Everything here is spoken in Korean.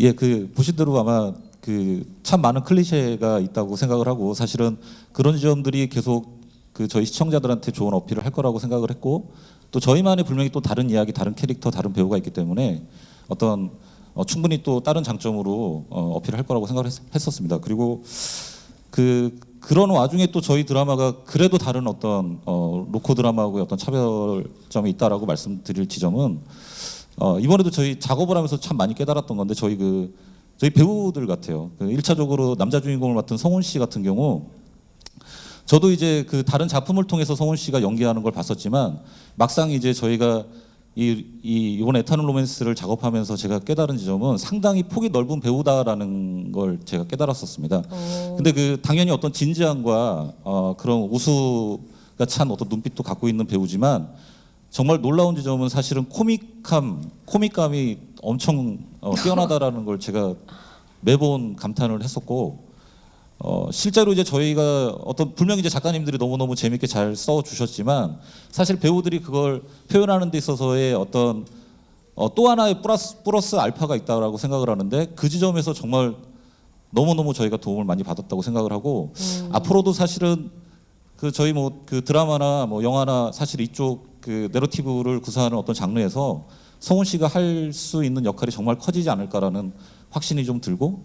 예, 그 보신 대로 아마 그 참 많은 클리셰가 있다고 생각을 하고 사실은 그런 지점들이 계속 그 저희 시청자들한테 좋은 어필을 할 거라고 생각을 했고 또 저희만의 분명히 또 다른 이야기, 다른 캐릭터, 다른 배우가 있기 때문에 어떤 어, 충분히 또 다른 장점으로 어, 어필을 할 거라고 생각을 했, 했었습니다. 그리고 그 그런 와중에 또 저희 드라마가 그래도 다른 어떤 어, 로코 드라마하고의 어떤 차별점이 있다라고 말씀드릴 지점은 어, 이번에도 저희 작업을 하면서 참 많이 깨달았던 건데 저희 그 저희 배우들 같아요. 그 1차적으로 남자 주인공을 맡은 성훈 씨 같은 경우 저도 이제 그 다른 작품을 통해서 성훈 씨가 연기하는 걸 봤었지만 막상 이제 저희가 이, 이 이번 에탄올 로맨스를 작업하면서 제가 깨달은 지점은 상당히 폭이 넓은 배우다라는 걸 제가 깨달았었습니다. 근데 그 당연히 어떤 진지함과 어, 그런 우수가 찬 어떤 눈빛도 갖고 있는 배우지만 정말 놀라운 지점은 사실은 코믹함, 코믹감이 엄청 어, 뛰어나다라는 걸 제가 매번 감탄을 했었고 어, 실제로 이제 저희가 어떤 분명히 이제 작가님들이 너무너무 재밌게 잘 써 주셨지만 사실 배우들이 그걸 표현하는 데 있어서의 어떤 어, 또 하나의 플러스, 플러스 알파가 있다라고 생각을 하는데 그 지점에서 정말 너무너무 저희가 도움을 많이 받았다고 생각을 하고 앞으로도 사실은 그 저희 뭐 그 드라마나 뭐 영화나 사실 이쪽 그 내러티브를 구사하는 어떤 장르에서 성훈 씨가 할 수 있는 역할이 정말 커지지 않을까라는 확신이 좀 들고